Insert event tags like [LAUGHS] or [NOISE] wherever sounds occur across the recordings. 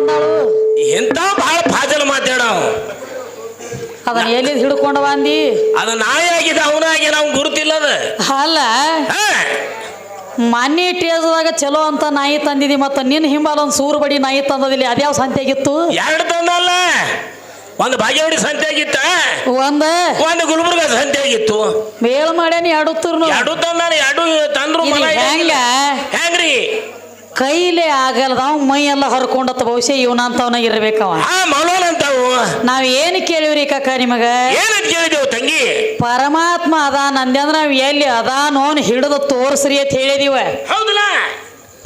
ಬಂದಾಳು. ಎಂತ ಬಹಳ ಫಾಜಲ್ ಮಾತಾಡ ಅದನ್ನ ಎಲ್ಲಿ ಹಿಡ್ಕೊಂಡವ ಬಂದಿ ಅದ ನಾಯಿ ಆಗಿದೆ ಅವನಾಗಿ ನಾವು ಗುರುತಿಲ್ಲದ. ಅಲ್ಲ. ಹಾ. ಮಾನ್ಯ ಟೇಜದಾಗ ಚಲೋ ಅಂತ ನಾಯಿ ತಂದಿದಿ ಮತ್ತ ನಿನ್ನ ಹಿಂಬಾಲ ಒಂದು ಸೂರು ಬಡಿ ನಾಯಿ ತಂದದಿಲ್ಲ ಅದ್ಯಾವ ಸಂತೆಗಿತ್ತು? ಎರಡು ತಂದಲ್ಲ. ಒಂದು ಬಾಗೇವಾಡಿ ಸಂತೆ ಆಗಿತ್ತ ಒಂದ? ಒಂದು ಗುಲ್ಬರ್ಗ ಸಂತೆ ಆಗಿತ್ತು ಮೇಲ್ ಮಾಡ್ಯಾನಿ ತುರ್ನು ಎರಡು ತಂದಾನ ಎರಡು ತಂದ್ರು ಮನ ಹೆಂಗ ಹೆಂಗ್ರಿ ಕೈಲೇ ಆಗಲ್ದವ ಮೈ ಎಲ್ಲ ಹರ್ಕೊಂಡತ್ತ ಬಹುಶಃ ಇವನಂತವನ ಇರ್ಬೇಕವ. ಆ ಮೌಲೋನ್ ಅಂತಾವು. ನಾವ್ ಏನ್ ಕೇಳಿವ್ರಿ ಕಾಕ ನಿಮಗ? ಏನಂತ ಕೇಳಿದೆವು ತಂಗಿ? ಪರಮಾತ್ಮ ಅದಾನ ಅಂದ್ರ ನಾವ್ ಎಲ್ಲಿ ಅದಾನೋನ್ ಹಿಡಿದು ತೋರ್ಸ್ರಿ ಅಂತ ಹೇಳಿದಿವ. ಹೌದಲ್ಲ?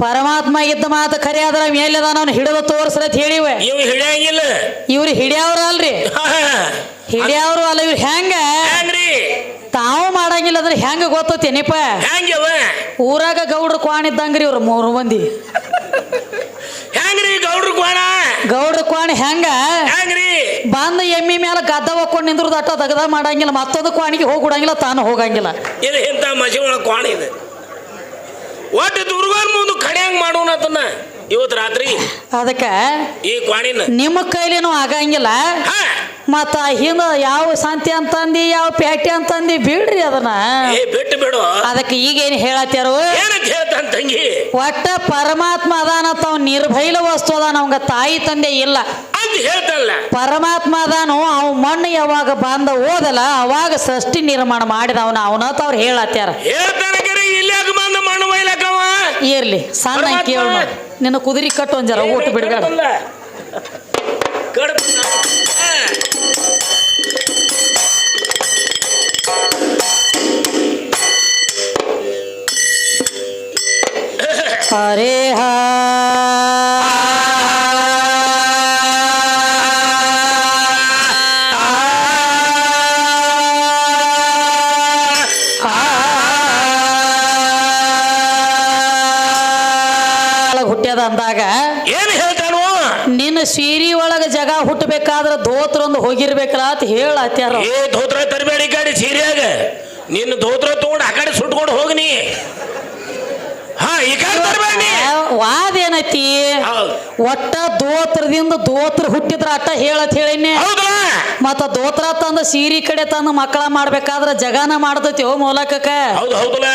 ಪರಮಾತ್ಮ ಇದ್ದ ಮಾತು ಖರೆ ಆದ್ರ ನಾವ್ ಎಲ್ಲಿ ಅದಾನ ಹಿಡಿದು ತೋರ್ಸ್ರಿ ಅಂತ ಹೇಳಿವ. ಇವ್ ಹಿಡಿಯಂಗಿಲ್ಲ. ಇವ್ರು ಹಿಡಿಯವ್ರ ಅಲ್ರಿ ಹಿಡಿಯವ್ರು ಅಲ್ಲ ಇವ್ರು ಹೆಂಗ? ಹೆಂಗ್ರಿ? ತಾವು ಮಾಡಂಗಿಲ್ಲ ಅಂದ್ರೆ ಹೆಂಗ ಗೊತ್ತೇನಿಪ್ಪ ಹೆಂಗ್ಯವ? ಊರಾಗ ಗೌಡ್ರ ಕ್ವಾಣ ಇದ್ದಂಗ್ರಿ ಇವ್ರು ಮೂರು ಮಂದಿ. ಹೆಂಗ್ರಿ ಗೌಡ್ರ ಕ್ವಾಣ? ಗೌಡ್ರ ಕ್ವಾಣ ಹೆಂಗ? ಹೆಂಗ್ರಿ? ಬಂದ ಎಮ್ಮಿ ಮೇಲೆ ಗದ್ದ ಒಕ್ಕೊಂಡು ನಿಂದ್ರ ಅಟ್ಟ ದಗದ ಮಾಡಂಗಿಲ್ಲ ಮತ್ತೊಂದು ಕ್ವಾಣಿಗೆ ಹೋಗ್ಬಿಡಂಗಿಲ್ಲ ತಾನು ಹೋಗಂಗಿಲ್ಲ. ಇದು ಇಂಥ ಮಸಿ ಒಳಗೆ ಕೋಣ ಇದೆ. ಒಟ್ಟು ದುರ್ಗಾನ್ ಮುಂದೆ ಕಡ್ಯಾಂಗ್ ಮಾಡೋಣ ಅದನ್ನ. ಇವತ್ತು ರಾತ್ರಿ ಅದಕ್ಕೆ ಈ ಕ್ವಾಣಿನ ನಿಮ್ಮ ಕೈಲೇನು ಆಗಂಗಿಲ್ಲ. ಮತ್ತ ಹಿಂದ ಯಾವ ಶಾಂತಿ ಅಂತಂದಿ ಯಾವ ಪ್ಯಾಟಿ ಅಂತಂದಿ ಬಿಡ್ರಿ ಅದನ್ನ. ಏ ಬಿಟ್ಟು ಬಿಡು. ಅದಕ್ಕೆ ಈಗೇನು ಹೇಳ್ತಾನ ತಂಗಿ? ಒಟ್ಟ ಪರಮಾತ್ಮ ಅದಾನ ತಾವ್ ನಿರ್ಭೈಲ ವಸ್ತು ಅದಾನ ಅವಂಗ ತಾಯಿ ತಂದೆ ಇಲ್ಲ. ಅಂತ ಹೇಳ್ತಲ್ಲ. ಪರಮಾತ್ಮ ಅದಾನು ಅವ್ ಮಣ್ಣು ಯಾವಾಗ ಬಂದ ಓದಲ್ಲ ಅವಾಗ ಸೃಷ್ಟಿ ನಿರ್ಮಾಣ ಮಾಡಿದ ಅವನ ಅವ್ರು ಹೇಳ್ತಾನ ಬಂದ ಮಣ್ಣು ಬೈಲಕ್ಕವ ಇರ್ಲಿ ಸಣ್ಣ ಕೇಳ. ನಿನ್ನ ಕುದುರೆ ಕಟ್ಟು ಊಟ ಬಿಡ್ಬೇಡ ಅರೆ ಹಾ. ಹರೇ ಹಾ ಅಂದಾಗ ಏನ್ ಹೇಳ್ತಾನು? ನಿನ್ನ ಸೀರಿ ಒಳಗ ಜಗ ಹುಟ್ಟಬೇಕಾದ್ರ ಧೋತ್ರ ಒಂದು ಹೋಗಿರ್ಬೇಕಲ್ಲ ಅಂತ ಹೇಳತ್ಯಾರ ಏ ಧೋತ್ರ ತರಬೇಡಿ ಗಾಡಿ ಸೀರಿಯಾಗ. ನಿನ್ನ ಧೋತ್ರ ತಗೊಂಡು ಆ ಕಡೆ ಸುಟ್ಕೊಂಡು ಹೋಗ್ನಿ ಹಾ ಈ ಕಡೆ ತರಬೇಡಿ. ವಾದ ಏನೈತಿ? ಒಟ್ಟ ದೋತ್ರದಿಂದ ದೋತ್ರ ಹುಟ್ಟಿದ್ರ ಅಟ್ಟ ಹೇಳತ್ ಹೇಳಿನಿ ಹೌದಾ ಮತ್ತ ದೋತ್ರ ತಂದ ಸೀರಿ ಕಡೆ ತಂದು ಮಕ್ಕಳ ಮಾಡ್ಬೇಕಾದ್ರ ಜಗಾನ ಮಾಡ್ತೈತಿ ಓ ಮೂಲಕಕ್ಕ. ಹೌದು ಹೌದಲ್ಲ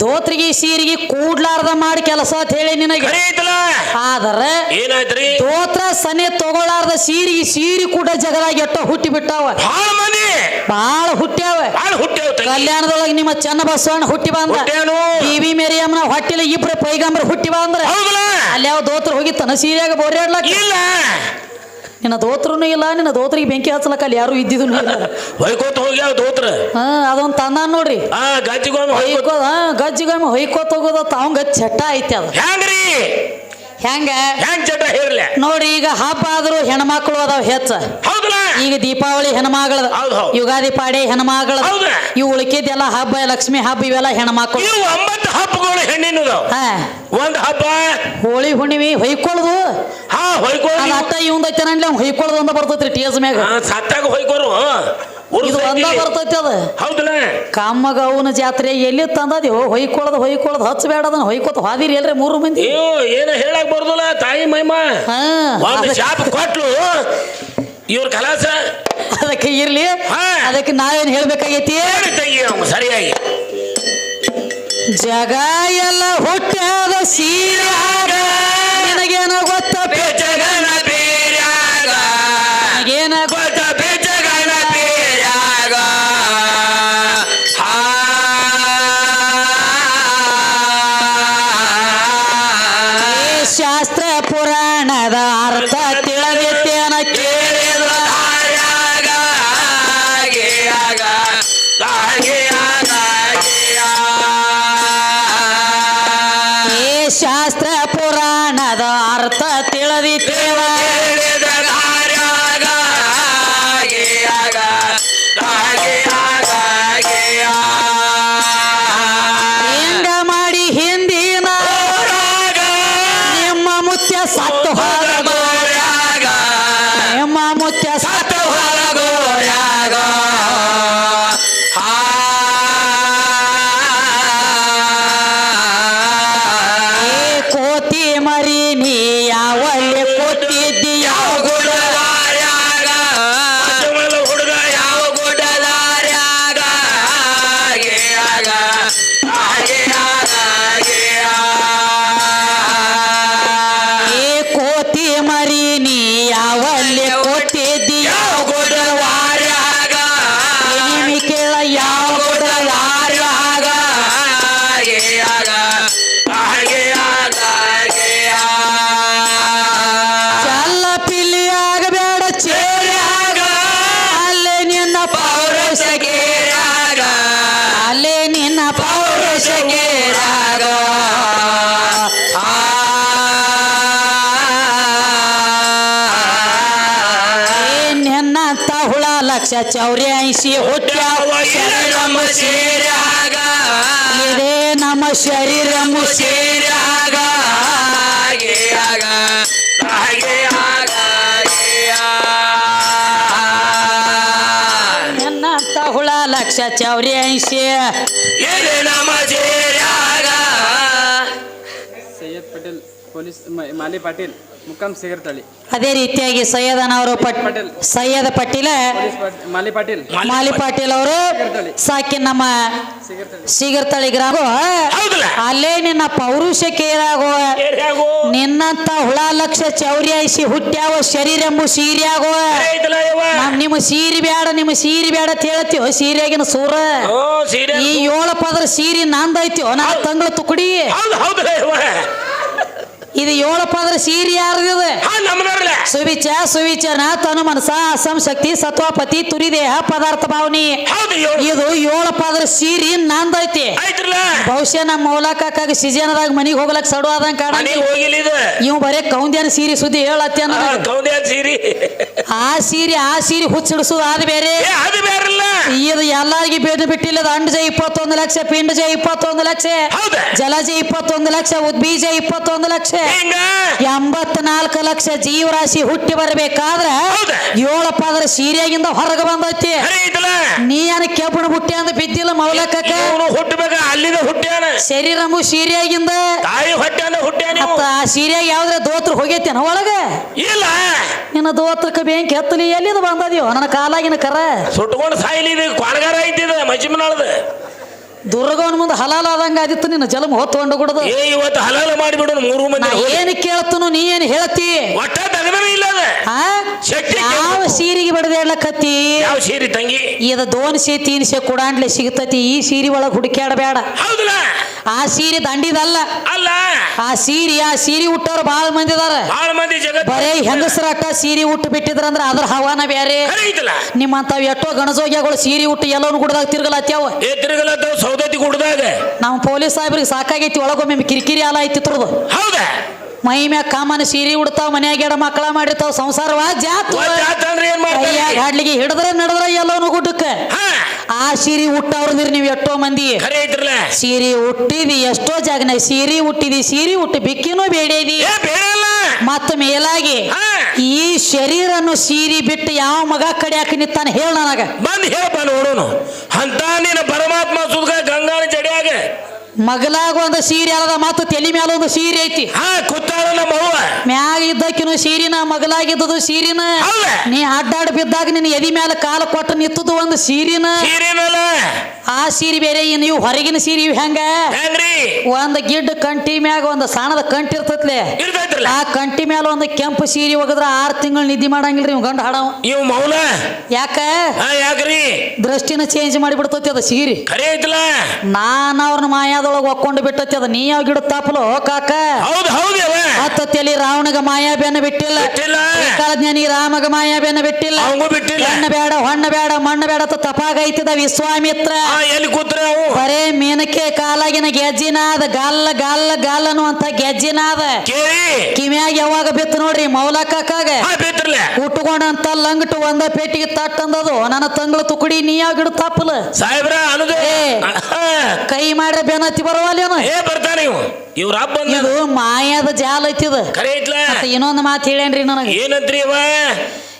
ದೋತ್ರಿಗೆ ಸೀರಿಗೆ ಕೂಡ್ಲಾರ್ದ ಮಾಡಿ ಕೆಲಸ ಅಂತ ಹೇಳಿ ನಿನಗೆ. ಆದ್ರೆ ಏನಾಯ್ತ್ರಿ? ದೋತ್ರ ಸನೆ ತಗೊಳಾರ್ದ ಸೀರಿಗೆ ಸೀರಿ ಕೂಡ ಜಗದಾಗ ಎಟ್ಟ ಹುಟ್ಟಿ ಬಿಟ್ಟಾವ. ಬಾಳ ಹುಟ್ಟ್ಯಾವ. ಕಲ್ಯಾಣದೊಳಗ ನಿಮ್ಮ ಚನ್ನ ಬಸವಣ್ಣ ಹುಟ್ಟಿ ಬಂದ. ಟಿ ವಿ ಮೇರಿಯಮ್ಮನ ಹೊಟ್ಟಿಲ ಇಬ್ರು ಪೈಗಂಬರ್ ಹುಟ್ಟಿ ಬಂದ್ರ. ಅಲ್ಲಿ ಯಾವ ದೋತ್ರ ಹೋಗಿತ್ತನ ಸೀರೆಯಾಗ ಬೋರ್ಯಾಡ್ಲಕ್ಕ ಇಲ್ಲ. ನಿನ್ನ ದೋತ್ರನು ಇಲ್ಲ ನಿನ್ನ ದೋತ್ರಿಗೆ ಬೆಂಕಿ ಹಚ್ಚಲಕ್ಕ ಅಲ್ಲಿ ಯಾರು ಇದ್ದಿದ್ದು ಇಲ್ಲ ಹೊಯ್ಕೋತ ಹೋಗ್ಯಾವ ದೋತ್ರ? ಹಾ ಅದೊಂದು ತಂದ ನೋಡ್ರಿ. ಆ ಗಜ್ಜಿಗೊಮ್ಮೆ ಹೊಯ್ಕೋತ ಹೊಯ್ಕೋ ಹಾ ಗಜ್ಜಿಗೊಮ್ಮೆ ಹೊಯ್ಕೋತ ಹೋಗೋದ ತಾವಂಗ ಚಟ್ಟ ಐತಿ ಅದು. ಹೆಂಗ್ರಿ? ಹೆಂಗ? ಹೆಂಗ್ ಚಟ ಹೇರ್ಲೆ? ನೋಡಿ ಈಗ ಹಬ್ಬ ಆದ್ರೂ ಹೆಣ್ಮಕ್ಳು ಅದಾವ ಹೆಚ್ಚ. ಹೌದಲ್ಲ ಈಗ ದೀಪಾವಳಿ ಹೆಣ್ಮಗಳ ಹೌದ್ ಹೌದ್. ಯುಗಾದಿ ಪಾಡಿ ಹೆಣ್ಮಗಳ ಹೌದು. ಇವು ಉಳಿಕಿದ್ದೆಲ್ಲ ಹಬ್ಬ ಲಕ್ಷ್ಮಿ ಹಬ್ಬ ಇವೆಲ್ಲ ಹೆಣ್ಮಕ್ಳು. ಇವು ಒಂಬತ್ತು ಹಬ್ಬಗಳು ಹೆಣ್ಣಿನದು ಹಾ. ಒಂದ್ ಹಬ್ಬ? ಹೋಳಿ ಹುಣ್ಣಿಮೆ ಹೊಯ್ಕೊಳ್ಳೋದು ಹಾ ಹೊಯ್ಕೋರಿ ಅದ ಇವಂದ ನಂಡ್ಲಿ ಅವ್ನು ಹೊಯ್ಕೊಳ್ಳೋದು ಅಂತ ಬರ್ತೈತ್ರಿ ಎಸ್ ಮ್ಯಾಗ. ಸತ್ತಾಗ ಹೊಯ್ಕೋರು. ಇದು ಒಂದ ಬರ್ತೈತಿ ಅದ. ಹೌದಲ್ಲ ಅವನ ಜಾತ್ರೆ ಎಲ್ಲಿ ತಂದದಿ ಹೊಯ್ಕೊಳದ ಹೊಯ್ಕೊಳದ ಹಚ್ಚಬೇಡ ಅದನ್ನ ಹೊಯ್ಕೊತ ಹಾದಿರಿ ಎಲ್ರಿ ಮೂರು ಮಂದಿ. ಅಯ್ಯೋ ಏನ ಹೇಳಕ್ ಬರ್ದಲ್ಲ ತಾಯಿ ಮೈಮ. ಒಂದು ಶಾಪ್ ಕೊಟ್ಲು. ಇವ್ರ ಕಲಾಸ. ಅದಕ್ಕೆ ಇರ್ಲಿ. ಹಾ. ಅದಕ್ಕೆ ನಾವೇನ್ ಹೇಳ್ಬೇಕಾಗೈತಿ? ಸರಿಯಾಗಿ. ಜಗ ಎಲ್ಲ ಹುಟ್ಟಾದ ಸೀರೆ ನಿನಗೇನೋ ಗೊತ್ತ? ಬೆಚ್ಚಗನ ಶಾಸ್ತ್ರ ಪುರಾಣದ ಅರ್ಥ ತಿಳಿದಿತ್ತೇವ ಚೌರ್ಯಾಯಿಸಿ ಹುಟ್ಟ್ಯಾವ ನಮ್ಮ ಸೇರಾಗ ಇದೇ ನಮ್ಮ ಶರೀರ ಮುಸಿ ಸೇರಾಗ ಹಾಗೆಯಾಗ ಹಾಗೆಯಾಗ ನಿನ್ನಂತ ಹುಳ ಲಕ್ಷ ಚೌರ್ಯಾಂಶಿ ಎಲೆ ನಮ್ಮ ಸೇರಾಗ ಸೈಯದ್ ಪಟೇಲ್, ಪೊಲೀಸ್ ಮಾಲಿ ಪಾಟೀಲ್. ಮುಖಾಂ ಅದೇ ರೀತಿಯಾಗಿ ಸೈಯದನವರು ಪಟ್ ಪಟೇಲ್. ಸೈಯದ ಪಟೀಲ ಮಾಲಿ ಪಾಟೀಲ್. ಮಾಲಿ ಪಾಟೀಲ್. ಅವರು ಸಾಕಿ ನಮ್ಮ ಸಿಗರ್ತಳಿ ಗ್ರಾಮ. ಹೌದಲ್ಲ? ಅಲ್ಲೇ ನಿನ್ನ ಪೌರುಷ ಕೇರಾಗೋ ನಿನ್ನಂತ ಹುಳ ಲಕ್ಷ ಚೌರ್ಯಾಯಿಸಿ ಹುಟ್ಟ್ಯಾವ ಶರೀರ ಸೀರ್ಯಾಗೋ. ನಿಮ್ಮ ಸೀರೆ ಬ್ಯಾಡ ನಿಮ್ಮ ಸೀರೆ ಬ್ಯಾಡ ಅಂತ ಹೇಳತ್ತೀವ ಸೀರೆಗಿನ ಸೂರ? ಈ ಏಳು ಪದರ ಸೀರೆ ನಂದೈತಿ ನಾ ತಂಗಳ ತುಕುಡಿ. ಇದು ಏಳಪ್ಪ ಪದರ ಸೀರಿ ಯಾರ್ದಿದ ಸುವಿಚ ಸುವಿಚನ ತನು ಮನಸ ಅಸಂ ಶಕ್ತಿ ಸತ್ವಪತಿ ತುರಿದೇಹ ಪದಾರ್ಥ ಭಾವನಿ. ಇದು ಏಳಪ್ಪ ಅಂದ್ರೆ ಸೀರಿ ನಂದೈತಿ. ಬಹುಶಃ ನಮ್ಮ ಮೌಲಕ್ಕಾಗ ಸಿಜನದಾಗ ಮನಿಗೆ ಹೋಗ್ಲಕ್ ಸಡು ಆದಂಗ ಕಾಣ ಇವ್ ಬರೇ ಕೌಂದ್ಯಾನ ಸೀರಿ ಸುದ್ದಿ ಹೇಳತ್ತೆ ಸೀರಿ. ಆ ಸೀರಿ ಆ ಸೀರಿ ಹುಚ್ಚಿಡಿಸೋದು ಬೇರೆ. ಅದು ಬೇರಲ್ಲ. ಇದು ಎಲ್ಲಾರಿಗೆ ಬೇಡ ಬಿಟ್ಟಿಲ್ಲ ಅಂಡ್ ಜೈ ಇಪ್ಪತ್ತೊಂದು ಲಕ್ಷ ಪಿಂಡಜ ಇಪ್ಪತ್ತೊಂದು ಲಕ್ಷ ಜಲಜೆ ಇಪ್ಪತ್ತೊಂದು ಲಕ್ಷ ಉದ್ಬೀಜ ಇಪ್ಪತ್ತೊಂದು ಲಕ್ಷ. ಎಂಬತ್ನಾಲ್ಕು ಲಕ್ಷ ಜೀವರಾಶಿ ಹುಟ್ಟಿ ಬರಬೇಕಾದ್ರೆ ಏಳಪ್ಪ ಏಳು ಪದರ ಸೀರೆಯಾಗಿಂದ ಹೊರಗೆ ಬಂದೈತಿ. ನೀ ಏನ ಕೆಬ್ಬಣ ಹುಟ್ಟಿ ಅಂದ ಬಿದ್ದಿಲ್ಲ ಮೌಲಕ ಹುಟ್ಟಬೇಕ? ಅಲ್ಲಿಂದ ಹುಟ್ಟ್ಯಾನ? ಶರೀರಮು ಸೀರೆಯಾಗಿಂದ. ತಾಯಿ ಹೊಟ್ಟ್ಯಾನ ಹುಟ್ಟ್ಯಾನ. ಮತ್ತ ಆ ಸೀರೆಯಾಗ ಯಾವ್ದ್ರ ದೋತ್ರ ಹೋಗೈತೇನ ಒಳಗ? ಇಲ್ಲ. ನಿನ್ನ ದೋತ್ರಕ್ಕೆ ಬೆಂಕಿ ಹತ್ತಲಿ ಎಲ್ಲಿದ ಬಂದದ್ಯೋ? ನನ್ನ ಕಾಲಾಗಿನ ಕರ. ಸುಟ್ಕೊಂಡು ಸಾಯಿಲಿ ಇದು ಕ್ವಾಣಗಾರ ಐತಿದ ಮಚಿಮನಾಳದ ದುರ್ಗವನ ಮುಂದೆ ಹಲಾಲ ಆದಂಗ ಆದಿತ್ತು ನಿನ್ನ ಜಲಮ ಹೊತ್ಕೊಂಡು ಬಿಡದು ಏ ಇವತ್ತು ಹಲಾಲ ಮಾಡಿಬಿಡು ಮೂರು ಮಂದಿ ಏನ್ ಕೇಳ್ತನು ನೀ ಏನ್ ಹೇಳ್ತಿ ಒಟ್ಟ ಇಲ್ಲ ಯಾವ ಸೀರೆಗೆ ಬಡದೇಳಕತ್ತಿ ಯಾವ ಸೀರಿ ತಂಗಿ? ಇದ ತೀನ್ ಸಿ ಕುಡಾಂಡ್ಲೆ ಸಿಗತತಿ. ಈ ಸೀರೆ ಒಳಗೆ ಹುಡುಕ್ಯಾಡಬೇಡ. ಆ ಸೀರೆ ದಂಡಿದಲ್ಲ. ಅಲ್ಲ? ಆ ಸೀರೆ ಆ ಸೀರೆ ಹುಟ್ಟವ್ರು ಬಾಳ ಮಂದಿ ಜಗತ್ ಬರೇ ಹೆಂಗಸರಟ್ಟ ಸೀರೆ ಉಟ್ಟು ಬಿಟ್ಟಿದ್ರಂದ್ರ ಅದ್ರ ಹವಾನ ಬೇರೆ ನಿಮ್ಮಂತ ನಿಮ್ಮಂತಾವ್ ಎಷ್ಟೋ ಗಣಜೋಗ್ಯಗಳು ಸೀರೆ ಉಟ್ಟು ಎಲ್ಲವನ್ನೂ ಗುಡ್ದಾಗ ತಿರ್ಗಲತ್ಯಾವ. ಏ ಸೌದತ್ತಿ ಗುಡ್ದಾಗ ನಾವು ಪೊಲೀಸ್ ಸಾಹೇಬ್ರಿಗೆ ಸಾಕಾಗೈತಿ ಒಳಗೊಮ್ಮೆ ಕಿರಿಕಿರಿ ಅಲ್ಲ ಐತಿತ್ರದು ಹೌದಾ? ಮೈ ಮ್ಯಾಗ ಕಾಮನ ಸೀರೆ ಉಡ್ತಾವ ಮನ್ಯಾಗ ಎಡ ಮಕ್ಕಳ ಮಾಡಿರ್ತಾವ ಸಂಸಾರವ ಜಾತು ಆತಂದ್ರೆ ಏನ್ ಕೈಯಾಗ ಮಾಡ್ತಾರೆ ಹಾಡ್ಲಿಗೆ ಹಿಡಿದ್ರೆ ನಡೆದ್ರ ಎಲ್ಲವನು ಗುಡ್ಡಕ್ಕ. ಆ ಸೀರೆ ಉಟ್ಟವ್ರದಿರಿ ನೀವು ಎಷ್ಟೋ ಮಂದಿ. ಖರೆ ಐತ್ರಲ್ಲ ಸೀರೆ ಉಟ್ಟಿದಿ ಎಷ್ಟೋ ಜಾಗನಾಗ ಸೀರೆ ಉಟ್ಟಿದಿ ಸೀರೆ ಉಟ್ಟಿ ಬಿಕ್ಕಿನೂ ಬೇಡೇದಿ. ಏ ಬೇಡಲ್ಲ ಮತ್ತ ಮೇಲಾಗಿ ಹಾ. ಈ ಶರೀರನ್ನು ಸೀರಿ ಬಿಟ್ಟು ಯಾವ ಮಗ ಕಡಿಯಾಕ ನಿತ್ತಾನ ಹೇಳ ನನಗ. ಬಂದ್ ಹೇಳಪ್ಪ ನೋಡೋನು. ಅಂತ ನೀನು ಪರಮಾತ್ಮ ಸುದ್ಗ ಗಂಗಾನ ಜಡಿಯಾಗ ಮಗಲಾಗ ಒಂದು ಸೀರೆ ಅಲ್ಲದ ಮತ್ತು ತಲೆ ಮ್ಯಾಲ ಒಂದು ಸೀರೆ ಐತಿ. ಹಾ ಕುತ್ತಾಳ ನಮ್ಮ ಅವ್ವ. ಮ್ಯಾಗ ಇದ್ದಕ್ಕಿನ ಸೀರಿನ ಮಗಲಾಗಿದ್ದದು ಸೀರಿನ? ನೀ ಅಡ್ಡಾಡ್ ಬಿದ್ದಾಗ ನಿನ್ನ ಎದಿ ಮ್ಯಾಲ ಕಾಲ ಕೊಟ್ಟು ನಿತ್ತದು ಒಂದು ಸೀರಿನ. ಆ ಸೀರೆ ಬೇರೆ ನೀವು ಹೊರಗಿನ ಸೀರೆ ಇವು ಹೆಂಗ? ಒಂದ್ ಗಿಡ್ಡ ಕಂಟಿ ಮ್ಯಾಗ ಒಂದು ಸಣ್ಣದ ಕಂಟಿ ಇರ್ತತ್ಲೆ. ಆ ಕಂಟಿ ಮ್ಯಾಲ ಒಂದು ಕೆಂಪು ಸೀರೆ ಹೋಗದ್ರ ಆರ್ ತಿಂಗಳು ನಿದ್ದಿ ಮಾಡಂಗಿಲ್ರಿ ಇವ್ ಗಂಡ ಹಾಡವ. ಇವ್ ಮೌನ. ಯಾಕ? ದೃಷ್ಟಿನ ಚೇಂಜ್ ಮಾಡಿಬಿಡ್ತತಿ ಅದ ಸೀರೆ. ಖರೆ ಅವ್ರನ್ನ ನಾನ್ ಮಾಯಾದೊಳಗೆ ಒಕ್ಕೊಂಡು ಬಿಟ್ಟತಿ ಅದ ನೀ ಯಾವ ಗಿಡ ತಾಪಲು ಕಾಕ? ಹೌದು ಹೌದು ತಲಿ ರಾವಣಗ ಮಾಯಾ ಬೆನ್ನ ಬಿಟ್ಟಿಲ್ಲ. ಕಾಲಜ್ಞಾನಿ ರಾಮಗ ಮಾಯಾ ಬೆನ್ನ ಬಿಟ್ಟಿಲ್ಲ. ಹೆಣ್ಣ ಬೇಡ ಹೊಣ್ಣ ಬೇಡ ಮಣ್ಣ ಬೇಡ ತಪಾಗೈತದ ವಿಶ್ವಾಮಿತ್ರ. ಎಲ್ಲಿ ಕೂತ್ರ ಬರೇ ಮೇನಕೆ ಕಾಲಾಗಿನ ಗೆಜ್ಜಿನಾದ ಗಲ್ಲ ಗಲ್ಲ ಗಲ್ಲನು ಅಂತ ಗೆಜ್ಜಿನಾದ. ಕೇಳಿ ಕಿವ್ಯಾಗ ಯಾವಾಗ ಬಿತ್ತು ನೋಡ್ರಿ ಮೌಲ ಕಾಕಾಗ? ಉಟ್ಕೊಂಡಂತ ಲಂಗಟು ಒಂದ ಪೇಟಿಗೆ ತಟ್ಟಂದದು ನನ್ನ ತಂಗಳ ತುಕುಡಿ ನೀ ಯಾವ ಗಿಡ ತಪ್ಪಲ ಸಾಹೇಬ್ರ. ಕೈ ಮಾಡ್ರೆ ಬೆನ್ನತ್ತಿ ಬರವಲ್ಲೇನು ಏ ಬರ್ತಾನೆ ಇವು ಇವ್ರ ಹಬ್ಬ ಇದು ಮಾಯದ ಜಾಲ ಐತಿದ ಖರೆ ಐತ್ಲ ಇನ್ನೊಂದು ಮಾತು ಹೇಳೇನ್ರಿ ನನಗೆ. ಏನಂತ್ರಿ ಇವ?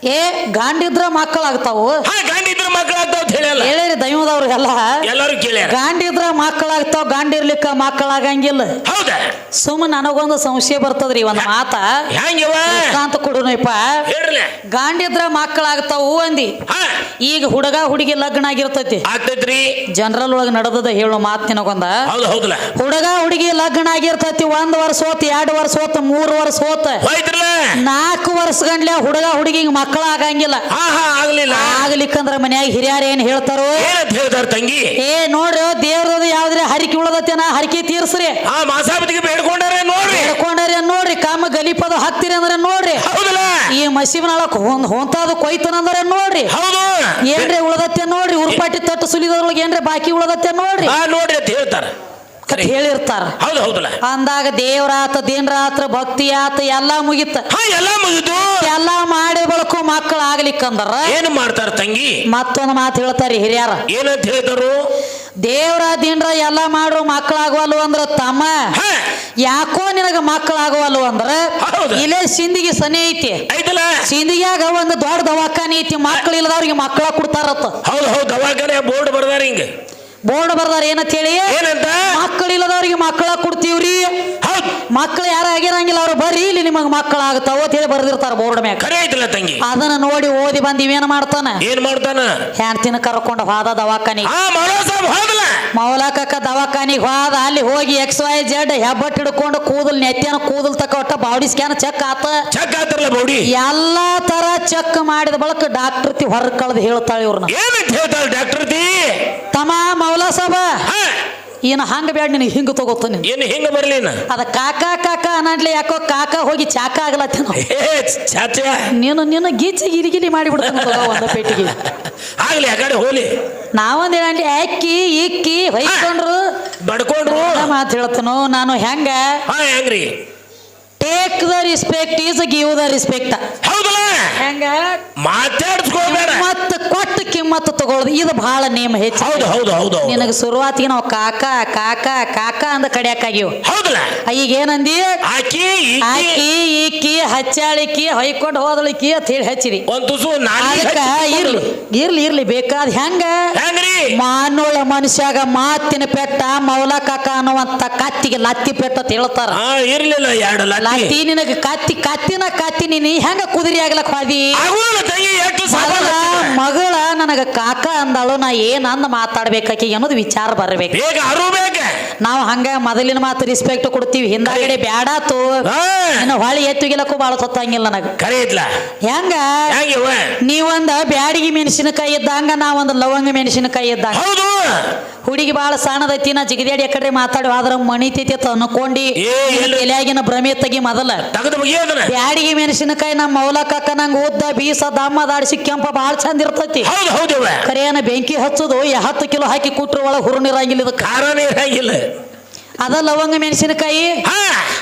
ಏ ಗಾಂಡಿದ್ರ ಮಕ್ಕಳಾಗ್ತಾವು. ಹಾ ಗಂಡಿದ್ರ ಮಕ್ಕಳಾಗ್ತಾವ ಅಂತ ಹೇಳಲ್ಲ. ಹೇಳಿರಿ ದೈವದವ್ರಿಗೆಲ್ಲ. ಎಲ್ಲರೂ ಕೇಳ್ಯಾರ. ಗಾಂಡಿದ್ರ ಮಕ್ಕಳಾಗ್ತಾವ ಗಾಂಡಿರ್ಲಿಕ್ಕ ಮಕ್ಕಳಾಗಂಗಿಲ್ಲ. ಹೌದಾ? ಸುಮ್ ನನಗೊಂದು ಸಂಶಯ ಬರ್ತದ್ರಿ ಒಂದ್ ಮಾತ. ಅಂತ ಶ್ರೀಕಾಂತ ಕೇಳುನಪ್ಪ ಹೇಳ್ರಲ್ಲ ಗಾಂಡಿದ್ರ ಮಕ್ಕಳಾಗ್ತಾವು ಅಂದಿ. ಹಾ. ಈಗ ಹುಡುಗ ಹುಡುಗಿ ಲಗ್ನ ಆಗಿರ್ತೈತಿ. ಆಗ್ತೈತ್ರಿ. ಜನರಲ್ ಒಳಗ ನಡೆದದ ಹೇಳೋ ಮಾತ್ ನಿನಗೊಂದ. ಹೌದು ಹೌದಲ್ಲ. ಹುಡುಗ ಹುಡುಗಿ ಲಗ್ನ ಆಗಿರ್ತೈತಿ ಒಂದ್ ವರ್ಷ ಹೋತ್ ಎರಡ್ ವರ್ಷ ಹೋತ್ ಮೂರ್ ವರ್ಷ ಹೋತ್. ಹೋಯ್ತ್ರಲ್ಲ. ನಾಲ್ಕು ವರ್ಷ ಗಂಡ್ಲೆ ಹುಡುಗ ಹುಡುಗಿಗೆ ಮಕ್ಕಳ ಆಗಂಗಿಲ್ಲ ಹಾ ಹಾ ಆಗ್ಲಿಲ್ಲ. ಆಗ್ಲಿಕ್ಕಂದ್ರ ಮನ್ಯಾಗ ಹಿರಿಯರ್ ಏನ್ ಹೇಳ್ತಾರೋ? ಏನಂತ ಹೇಳ್ತಾರ ತಂಗಿ? ಏ ನೋಡ್ರಿ ದೇವ್ರದ ಯಾವ್ದ್ರೆ ಹರಿಕೆ ಉಳದತ್ತೇನ? ಹರಿಕೆ ತೀರ್ಸ್ರಿ. ಆ ಮಾಸಾಪತಿಗೆ ಬೇಡ್ಕೊಂಡಾರೆ ನೋಡ್ರಿ. ನೋಡ್ರಿ? ಕಾಮ ಗಲಿಪದ ಹಾಕ್ತಿರಿ ಅಂದ್ರೆ ನೋಡ್ರಿ? ಹೌದಲ್ಲ? ಈ ಮಸೀಬ್ನಾಳಕ್ ಹೊಂದ್ ಹೊಂತಾದ ಕೊಯ್ತನಂದ್ರೆ ನೋಡ್ರಿ? ಹೌದು. ಏನ್ರಿ ಉಳದತ್ತೆ ನೋಡ್ರಿ? ಉರ್ಪಾಟಿ ತಟ್ಟು ಸುಲಿದೊಳಗೆ ಏನ್ರಿ ಬಾಕಿ ಉಳದತ್ತೆ ನೋಡ್ರಿ? ನೋಡ್ರಿ ಅಂತ ಹೇಳ್ತಾರ. ಅಂತ ಹೇಳಿರ್ತಾರ. ಹೌದು ಹೌದಲ್ಲ ಅಂದಾಗ ದೇವರಾತ ದಿನರಾತ್ರ ಭಕ್ತಿ ಆತ ಎಲ್ಲಾ ಮುಗಿತ. ಹಾ ಎಲ್ಲ ಮುಗಿದು. ಎಲ್ಲಾ ಮಾಡಿ ಬಳಕು ಮಕ್ಕಳು ಆಗ್ಲಿಕ್ಕಂದ್ರ. ಏನು ಮಾಡ್ತಾರ ತಂಗಿ? ಮತ್ತೊಂದು ಮಾತು ಹೇಳ್ತಾರೆ ಹಿರಿಯರ. ಏನಂತ ಹೇಳಿದ್ರು? ದೇವ್ರ ದಿನರ ಎಲ್ಲಾ ಮಾಡ್ರು ಮಕ್ಕಳಾಗವಲ್ಲು ಅಂದ್ರ ತಮ್ಮ. ಹಾ. ಯಾಕೋ ನಿನಗ ಮಕ್ಕಳಾಗವಲ್ಲು ಅಂದ್ರ? ಹೌದು. ಇಲ್ಲೇ ಸಿಂದಿಗೆ ಸನಿ ಐತಿ. ಐತಲ್ಲ ಸಿಂದಿಗ್ಯಾಗ ಒಂದು ದೊಡ್ಡ ದವಾಖಾನೆ ಐತಿ. ಮಕ್ಕಳು ಇಲ್ಲದವ್ರಿಗೆ ಮಕ್ಕಳ ಕೊಡ್ತಾರತ್ತ. ಹೌದು ಹೌದು ದವಾಖಾನೆ ಬೋರ್ಡ್ ಬರ್ದಾರ ಹಿಂಗ. ಬೋರ್ಡ್ ಬರ್ದಾರ ಏನಂತ ಹೇಳಿ? ಏನಂತ? ಮಕ್ಕಳು ಇಲ್ಲದವ್ರಿಗೆ ಮಕ್ಕಳ ಕೊಡ್ತೀವ್ರಿ. ಮಕ್ಕಳು ಯಾರು ಆಗಿರಂಗಿಲ್ಲ ಅವ್ರು ಬರ್ರಿ ಇಲ್ಲಿ ನಿಮಗೆ ಮಕ್ಕಳಾಗ್ತಾವ ಅಂತ ಹೇಳಿ ಬರ್ದಿರ್ತಾರ ಬೋರ್ಡ್ ಮ್ಯಾಗ. ಕರೆ ಐತಲ್ಲ ತಂಗಿ? ಅದನ್ನ ನೋಡಿ ಓದಿ ಬಂದ್ ಇವೇನ್ ಮಾಡ್ತಾನ? ಏನ್ ಮಾಡ್ತಾನ? ಹೆಣ್ತಿನ ಕರ್ಕೊಂಡು ಹೋದ ದವಾಖಾನಿ ಹಾ ಮೌಲ ಹೋದಲ್ಲ ದವಾಖಾನಿಗೆ ಹೋದ ಅಲ್ಲಿ ಹೋಗಿ ಎಕ್ಸ್ ವೈ ಜೆಡ್ ಹೆಬ್ಬಟ್ ಹಿಡ್ಕೊಂಡು ಕೂದಲ್ ನೆತ್ತಿನ ಕೂದಲ್ ತಕ ಒಟ್ಟ ಬಾಡಿ ಸ್ಕ್ಯಾನ್ ಚೆಕ್ ಆತ. ಚೆಕ್ ಆತಲ್ಲ ಬೌಡಿ? ಎಲ್ಲಾ ತರ ಚೆಕ್ ಮಾಡಿದ ಬಳಕ ಡಾಕ್ಟರ್ ತಿ ಹೊರ ಕಳ್ದು ಹೇಳ್ತಾಳೆ ಇವ್ರನ್ನ. ಏನಂತ ಹೇಳ್ತಾರ ಡಾಕ್ಟರ್ ತಿ? ತಮ್ಮ ಮೌಲಾ ಸಾಬ. ಇನ್ನು ಹಂಗ ಬ್ಯಾಡ ನಿನಗೆ ಹಿಂಗ ತಗೋತೇನೆ ನೀನು? ಏನು ಹಿಂಗ ಬರ್ಲಿನ ಅದ ಕಾಕ ಕಾಕ ಅನ್ನಲಿ ಯಾಕೋ ಕಾಕ ಹೋಗಿ ಚಾಕ ಚಾಚ. ನೀನು ನಿನ್ನ ಗೀಚಿ ಗಿರಿಗಿಲಿ ಮಾಡಿಬಿಡ್ತಾನೆ ಒಂದು ಪೇಟಿಗೆ. ಆಗ್ಲಿ ಆ ಕಡೆ ಹೋಲಿ ನಾವೊಂದ್ ಹೇಳಿ ಅಕ್ಕಿ ಇಕ್ಕಿ ಹೊಯ್ಕೊಂಡ್ರು. ಬಡ್ಕೊಂಡ್ರು. ಮಾತು ಹೇಳ್ತನು ನಾನು ಹೆಂಗ? ಹೆಂಗ್ರಿ? Take the respect is give the respect ಹೌದಲ್ಲ ಹೆಂಗ? ಮಾತಾಡ್ಸ್ಕೋಬೇಡ. ಮತ್ತ ಕೊಟ್ಟು ಕಿಮ್ಮತ್ತು ತಗೊಳ್ದು ಇದು ಬಹಳ ನೇಮ ಹೆಚ್ಚು. ಹೌದು ಹೌದು ಹೌದು. ನಿನಗೆ ಶುರುವಾತಿಗೆ ನಾವು ಕಾಕ ಕಾಕ ಕಾಕ ಅಂದ ಕಡಿಯಾಕಾಗಿವು ಹೌದಲ್ಲ? ಈಗ ಏನಂದಿ? ಆಕಿ ಈಕಿ. ಆಕಿ ಈಕಿ ಹಚ್ಚಾಳಿಕಿ ಹೊಯ್ಕೊಂಡು ಹೋದಳಿಕಿ ಅಂತ ಹೇಳಿ ಹಚ್ಚಿರಿ ಒಂದ್ ಅದಕ್ಕ ಇರ್ಲಿ ಇರ್ಲಿ ಇರ್ಲಿ ಬೇಕಾದ ಹೆಂಗ? ಮಾನೋಳ ಮನುಷ್ಯಾಗ ಮಾತಿನ ಪೆಟ್ಟ ಮೌಲ ಕಾಕ ಅನ್ನುವಂತ ಕತ್ತಿಗೆ ಲತ್ತಿ ಪೆಟ್ಟ ಅಂತ ಹೇಳ್ತಾರ. ಇರ್ಲಿಲ್ಲ ಎರಡು ಲತ್ತಿ. ನಿನಗೆ ನಿನಗ ಕತ್ತಿ ಕತ್ತಿನ ಕತ್ತಿ ನೀನು ಹೆಂಗ ಕುದುರೆ ಆಗ್ಲಕ್ ಹೋದಿ? ತಂಗಿ ಎಷ್ಟು ಮಗಳ ಸಾಲ ಮಗಳ ನನಗ ಕಾಕ ಅಂದಾಳು ನಾ ಏನ್ ಅಂದ ಮಾತಾಡ್ಬೇಕಾಕಿ ಅನ್ನೋದು ವಿಚಾರ ಬರ್ಬೇಕು. ಬೇಗ ನಾವು ಹಂಗ ಮೊದಲಿನ ಮಾತು ರಿಸ್ಪೆಕ್ಟ್ ಕೊಡ್ತೀವಿ ಹಿಂದಾಗಡೆ ಬ್ಯಾಡ ತೋ. ಇನ್ನು ಹೊಳಿ ಎತ್ತುಗಿಲಕ್ಕೂ ಬಾಳ ಸತ್ತಂಗಿಲ್ಲ ನನಗ. ಕರೆ ಹೆಂಗ? ಹೆಂಗಿವ ನೀವೊಂದ ಬ್ಯಾಡಿಗೆ ಮೆಣಸಿನಕಾಯಿ ಇದ್ದಂಗ ನಾವೊಂದು ಲವಂಗ ಮೆಣಸಿನಕಾಯಿ ಇದ್ದಂಗ. ಹೌದು. ಹುಡುಗಿ ಬಾಳ ಸಣ್ಣದೈತಿ ನಾ ಜಿಗದ್ಯಾಡಿ ಎಕಡೆ ಕಡೆ ಮಾತಾಡಿ ಆದ್ರ ಮಣಿತೈತಿ ಅಂತ ಅನ್ಕೊಂಡಿ ಏ? ತಲೆಯಾಗಿನ ಭ್ರಮೆ ತಗಿ ಮೊದಲ. ತಗದು ಬ್ಯಾಡಿಗೆ ಮೆಣಸಿನಕಾಯಿ ನಮ್ಮ ಮೌಲಕ್ಕ ನಂಗೆ ಉದ್ದ ಬೀಸ ದಮ್ಮ ದಾಡಿಸಿ ಕೆಂಪ ಭಾಳ ಚಂದ ಇರ್ತೈತಿ. ಹೌದು ಕರಿಯನ ಬೆಂಕಿ ಹಚ್ಚೋದು ಹತ್ತು ಕಿಲೋ ಹಾಕಿ ಕುಟ್ರ ಒಳಗೆ ಹುರುಣಿರಂಗಿಲ್ಲ ಇದಕ್ಕೆ. ಖಾರನೇ ಇರಂಗಿಲ್ಲ. ಅದ ಲವಂಗ ಮೆಣಸಿನಕಾಯಿ? ಹಾ.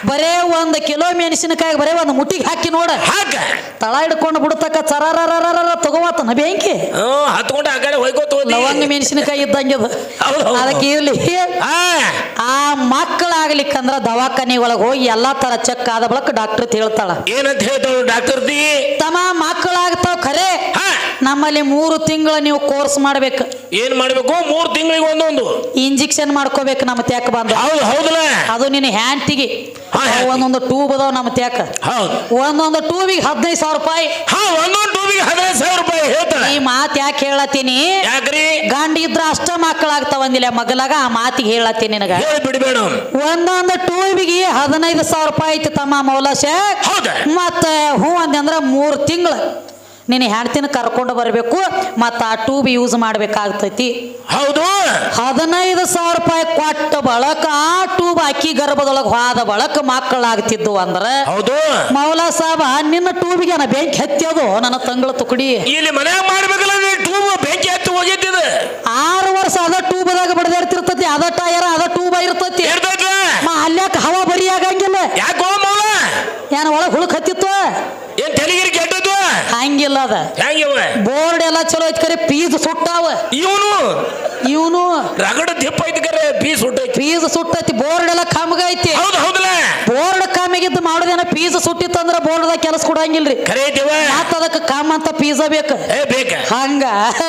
ಬರೇ ಒಂದ್ ಕಿಲೋ ಮೆಣಸಿನಕಾಯಿ ಬರೇ ಒಂದು ಮುಟ್ಟಿಗೆ ಹಾಕಿ ನೋಡ. ಹಾಕ ತಳ ಹಿಡ್ಕೊಂಡು ಬಿಡ್ತಕ್ಕ ಚರರರರರ ತಗೋವತ್ತನ ಬೆಂಕಿ ಹ್ಮ್ ಹತ್ಕೊಂಡು ಆ ಕಡೆ ಹೋಯ್ಕೋತ ಲವಂಗ ಮೆಣಸಿನಕಾಯಿ ಇದ್ದಂಗೆ. ಅದಕ್ಕೆ ಇರ್ಲಿ. ಆ ಆ ಮಕ್ಕಳಾಗ್ಲಿಕ್ಕಂದ್ರ ದವಾಖಾನೆ ಒಳಗೆ ಹೋಗಿ ಎಲ್ಲಾ ತರ ಚೆಕ್ ಆದ ಬಳಕ ಡಾಕ್ಟರ್ ಹೇಳ್ತಾಳ. ಏನಂತ ಹೇಳ್ತಾಳ ಡಾಕ್ಟರ್ ತಮ್ಮ ಮಕ್ಕಳಾಗ್ತಾವ ಖರೆ. ನಮ್ಮಲ್ಲಿ ಮೂರು ತಿಂಗಳ ನೀವು ಕೋರ್ಸ್ ಮಾಡ್ಬೇಕು. ಏನ್ ಮಾಡ್ಬೇಕು? ಮೂರ್ ತಿಂಗಳಿಗೆ ಒಂದೊಂದು. ಇಂಜೆಕ್ಷನ್ ಮಾಡ್ಕೋಬೇಕು ನಮ್ಮ ತ್ಯಾಕ ಬಂದ. ಹೌದು ಹೌದಲ್ಲ? ಅದು ನಿನ್ನ ಹ್ಯಾಂಟಿಗೆ. ಒಂದೊಂದು ಟೂಬ್ ಅದಾವ ನಮ್ಮ ತ್ಯಾಕ. ಹೌದು. ಒಂದೊಂದು ಟ್ಯೂಬಿಗೆ ಹದಿನೈದು ಸಾವಿರ ರೂಪಾಯಿ. ಒಂದೊಂದು ಟೂಬಿಗೆ ಹದಿನೈದು ಸಾವಿರ ರೂಪಾಯಿ ಹೇಳ್ತಾರೆ ಈ ಮಾತು ಯಾಕೆ ಹೇಳತ್ತೀನಿ? ಯಾಕ್ರಿ? ಗಂಡ ಇದ್ರ ಅಷ್ಟ ಮಕ್ಕಳಾಗ್ತಾವ ಅಂದಿಲ್ಲ ಮಗಲಾಗ ಆ ಮಾತಿಗೆ ಹೇಳತ್ತೀನಿ ನಿನಗ. ಬಿಡಬೇಡ. ಒಂದೊಂದು ಟೂಬಿಗೆ ಹದಿನೈದು ಸಾವಿರ ರೂಪಾಯಿ ಐತಿ ತಮ್ಮ ಮೌಲಾಶ. ಮತ್ತೆ ಹೂ ಅಂದ್ರ ಮೂರು ತಿಂಗಳು. ನಿನ್ನ ಹೆಣ್ತಿನ ಕರ್ಕೊಂಡು ಬರಬೇಕು ಮತ್ತು ಆ ಟ್ಯೂಬ್ ಯೂಸ್ ಮಾಡ್ಬೇಕಾಗ್ತೈತಿ. ಹೌದು. ಹದಿನೈದು ಸಾವಿರ ರೂಪಾಯಿ ಕೊಟ್ಟ ಬಳಕ ಆ ಟ್ಯೂಬ್ ಅಕ್ಕಿ ಗರ್ಭದೊಳಗೆ ಹೋದ ಬಳಕ ಮಕ್ಕಳಾಗ್ತಿದ್ದು ಅಂದ್ರೆ ಹೌದು. ಮೌಲಾ ಸಾಬ ನಿನ್ನ ಟ್ಯೂಬಿಗೆ ನಾ ಬೆಂಕಿ ಹತ್ತಿಯೋದು? ನನ್ನ ತಂಗಳ ತುಕಡಿ. ಇಲ್ಲಿ ಮನೆ ಮಾಡ್ಬೇಕಲ್ಲ ಟೂಬ್ ಬೆಂಕಿ ಹತ್ತಿ ಹೋಗಿದ್ದಿದೆ ಆರು ವರ್ಷ ಅದ ಟ್ಯೂಬ್ದಾಗ ಬಡದಿರ್ತಿರ್ತತಿ ಅದ ಟಯರ್ ಅದ ಟ್ಯೂಬ್ ಇರ್ತತಿ. ಅಲ್ಯಾಕ ಹವಾ ಬರಿ ಆಗಂಗಿಲ್ಲ. ಯಾಕೋ ಮೌಲ? ಏನ ಒಳಗೆ ಹುಳುಕ್ ಹತ್ತಿತ್ತು? ಏನ್ ತೆಲಿಗಿರಿ ಕೆಟ್ಟದ್ದು? ಹೆಂಗಿಲ್ಲ ಅದ? ಹೆಂಗಿವ ಬೋರ್ಡ್ ಎಲ್ಲ ಚಲೋ ಐತಿ ಕರೆ ಪೀಸ್ ಸುಟ್ಟಾವ. ಇವನು? ಇವನು. ರಗಡ ದಿಪ್ಪ ಐತಿ ಕರೆ ಪೀಸ್ ಸುಟ್ಟೈತಿ. ಪೀಸ್ ಸುಟ್ಟೈತಿ ಬೋರ್ಡ್ ಎಲ್ಲ ಕಮ್ಗ ಐತಿ. ಹೌದು ಹೌದಲ್ಲ ಬೋರ್ಡ್ ಕಮ್ಮಿಗಿದ್ದು ಮಾಡೋದೇನ ಪೀಸ್ ಸುಟ್ಟಿತ್ತಂದ್ರ ಬೋರ್ಡ್ದಾಗ ಕೆಲಸ ಕೊಡಂಗಿಲ್ರಿ. ಕರೆ ಐತಿವ ಮತ್ತ ಅದಕ್ಕೆ ಕಾಮ ಅಂತ ಪೀಸ ಬೇಕ. ಏ ಬೇಕ. ಹಂಗ.